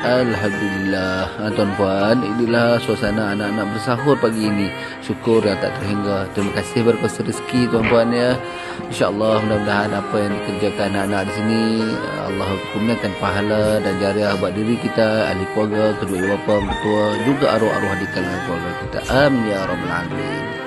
Alhamdulillah. Ah, tuan-puan Inilah suasana anak-anak bersahur pagi ini. Syukur yang tak terhingga. Terima kasih berkuasa rezeki Tuan-puan ya. InsyaAllah mudah-mudahan apa yang dikerjakan anak-anak di sini Allah kurniakan pahala dan jariah buat diri kita Ahli keluarga, kedua ibu bapa, mertua Juga arwah-arwah di kalangan keluarga kita. Amin ya Rabbal Alamin